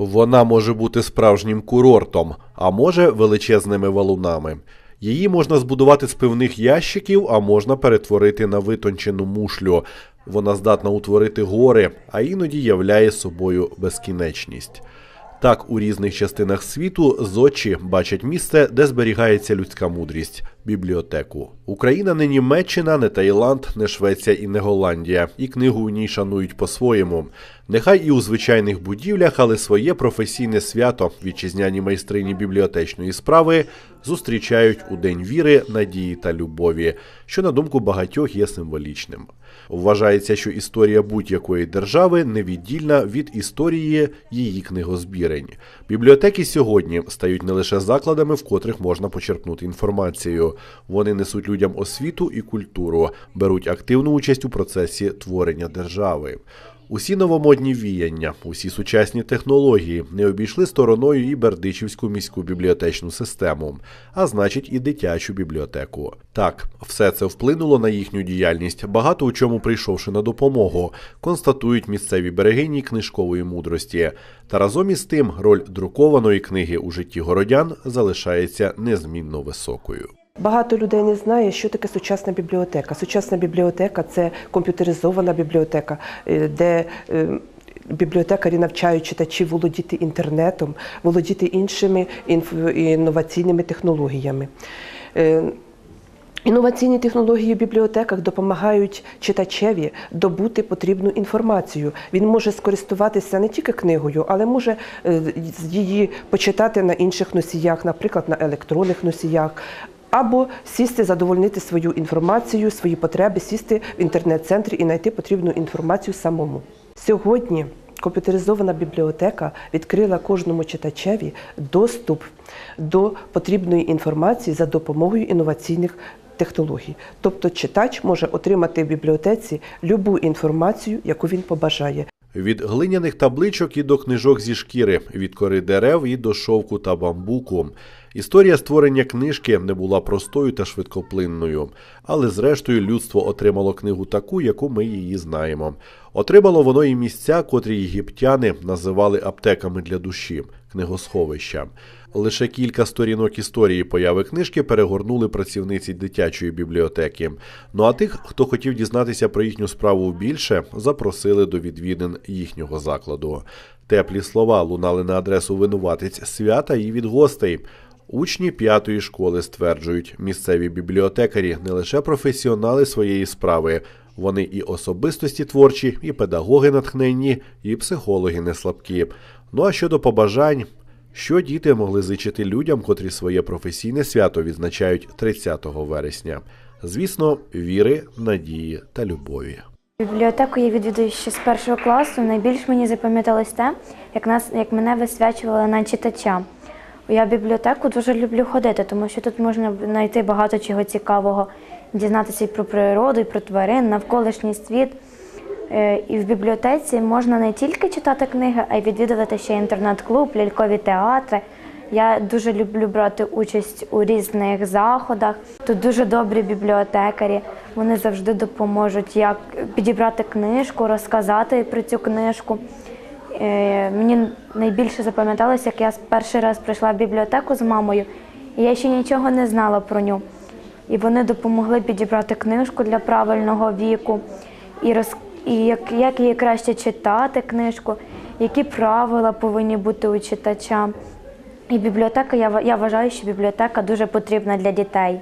Вона може бути справжнім курортом, а може величезними валунами. Її можна збудувати з пивних ящиків, а можна перетворити на витончену мушлю. Вона здатна утворити гори, а іноді являє собою безкінечність. Так, у різних частинах світу зодчі бачать місце, де зберігається людська мудрість бібліотеку. Україна не Німеччина, не Таїланд, не Швеція і не Голландія. І книгу у ній шанують по-своєму. Нехай і у звичайних будівлях, але своє професійне свято вітчизняні майстрині бібліотечної справи зустрічають у День віри, надії та любові, що на думку багатьох є символічним. Вважається, що історія будь-якої держави невіддільна від історії її книгозбірень. Бібліотеки сьогодні стають не лише закладами, в котрих можна почерпнути інформацію. Вони несуть людям освіту і культуру, беруть активну участь у процесі творення держави. Усі новомодні віяння, усі сучасні технології не обійшли стороною і Бердичівську міську бібліотечну систему, а значить, і дитячу бібліотеку. Так, все це вплинуло на їхню діяльність, багато у чому прийшовши на допомогу, констатують місцеві берегині книжкової мудрості. Та разом із тим роль друкованої книги у житті городян залишається незмінно високою. Багато людей не знає, що таке сучасна бібліотека. Сучасна бібліотека це комп'ютеризована бібліотека, е, де е, бібліотекарі навчають читачів володіти інтернетом, володіти іншими інноваційними технологіями. Е, Інноваційні технології в бібліотеках допомагають читачеві добути потрібну інформацію. Він може скористуватися не тільки книгою, але може її почитати на інших носіях, наприклад, на електронних носіях. Або сісти, задовольнити свою інформацію, свої потреби, сісти в інтернет-центрі і знайти потрібну інформацію самому. Сьогодні комп'ютеризована бібліотека відкрила кожному читачеві доступ до потрібної інформації за допомогою інноваційних технологій. Тобто читач може отримати в бібліотеці любу інформацію, яку він побажає. Від глиняних табличок і до книжок зі шкіри, від кори дерев і до шовку та бамбуку. Історія створення книжки не була простою та швидкоплинною, але зрештою людство отримало книгу таку, яку ми її знаємо. Отримало воно і місця, котрі єгиптяни називали аптеками для душі, книгосховища. Лише кілька сторінок історії появи книжки перегорнули працівниці дитячої бібліотеки. Ну а тих, хто хотів дізнатися про їхню справу більше, запросили до відвідин їхнього закладу. Теплі слова лунали на адресу винуватиць свята і від гостей. Учні п'ятої школи стверджують, місцеві бібліотекарі не лише професіонали своєї справи, вони і особистості творчі, і педагоги натхненні, і психологи не слабкі. Ну а щодо побажань, що діти могли зичити людям, котрі своє професійне свято відзначають 30 вересня? Звісно, віри, надії та любові. Бібліотеку я відвідую ще з першого класу. Найбільш мені запам'яталось те, як нас як мене висвячували на читача. Я в бібліотеку дуже люблю ходити, тому що тут можна знайти багато чого цікавого, дізнатися і про природу, і про тварин, навколишній світ. Е, І в бібліотеці можна не тільки читати книги, а й відвідувати ще інтернет-клуб, лялькові театри. Я дуже люблю брати участь у різних заходах. Тут дуже добрі бібліотекарі. Вони завжди допоможуть, як підібрати книжку, розказати про цю книжку. Е, Мені найбільше запам'яталося, як я перший раз прийшла в бібліотеку з мамою, і я ще нічого не знала про ню. І вони допомогли підібрати книжку для правильного віку, і, роз... і як, як її краще читати книжку, які правила повинні бути у читача. І бібліотека, я, я вважаю, що бібліотека дуже потрібна для дітей.